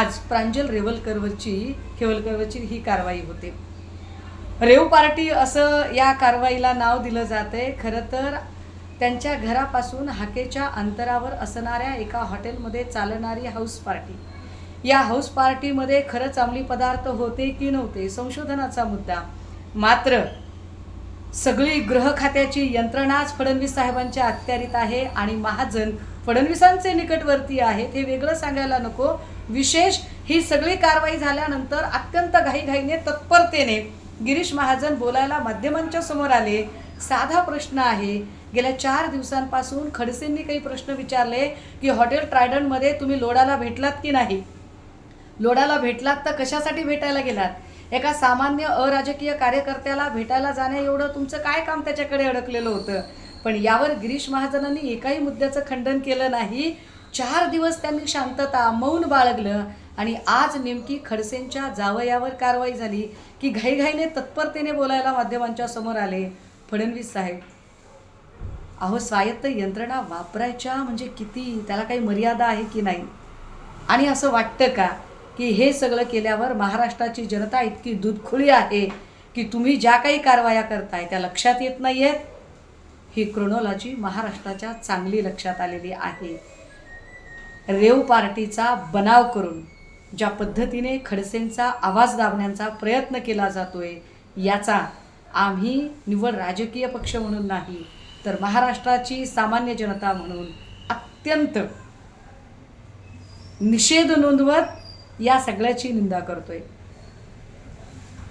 आज प्रांजल रेवलकरवरची खेवलकरवरची ही कारवाई होते. रेव पार्टी असं या कारवाईला नाव दिलं जाते खरं तर त्यांच्या घरापासून हाकेच्या अंतरावर असणाऱ्या एका हॉटेलमध्ये चालणारी हाऊस पार्टी. या हाऊस पार्टीमध्ये खरंच अंमली पदार्थ होते की नव्हते संशोधनाचा मुद्दा. मात्र सगळी गृह खात्याची यंत्रणाच फडणवीस साहेबांच्या अखत्यारीत आहे आणि महाजन फडणवीसांचे निकटवर्ती आहेत हे वेगळं सांगायला नको. विशेष ही सगळी कारवाई झाल्यानंतर अत्यंत घाईघाईने तत्परतेने गिरीश महाजन बोलायला माध्यमांच्या समोर आले. साधा प्रश्न आहे. गेल्या चार दिवसांपासून खडसेंनी काही प्रश्न विचारले की हॉटेल ट्रायडनमध्ये तुम्ही लोडाला भेटलात की नाही? लोडाला भेटलात तर कशासाठी भेटायला गेलात? एका सामान्य अराजकीय कार्यकर्त्याला भेटायला जाण्या एवढं तुमचं काय काम त्याच्याकडे अडकलेलं होतं? पण यावर गिरीश महाजनांनी एकाही मुद्द्याचं खंडन केलं नाही. चार दिवस त्यांनी शांतता मौन बाळगलं आणि आज नेमकी खडसेंच्या जावयावर कारवाई झाली की घाईघाईने तत्परतेने बोलायला माध्यमांच्या समोर आले. फडणवीस साहेब अहो स्वायत्त यंत्रणा वापरायच्या म्हणजे किती? त्याला काही मर्यादा आहे की नाही? आणि असं वाटतं का की हे सगळं केल्यावर महाराष्ट्राची जनता इतकी दुधखुळी आहे की तुम्ही ज्या काही कारवाया करताय त्या लक्षात येत नाही आहेत ही क्रोनॉलॉजी महाराष्ट्राच्या चांगली लक्षात आलेली आहे. रेव पार्टीचा बनाव करून ज्या पद्धतीने खडसेंचा आवाज दाबण्याचा प्रयत्न केला जातोय याचा आम्ही निव्वळ राजकीय पक्ष म्हणून नाही तर महाराष्ट्राची सामान्य जनता म्हणून अत्यंत निषेध नोंदवत या सगळ्याची निंदा करतोय.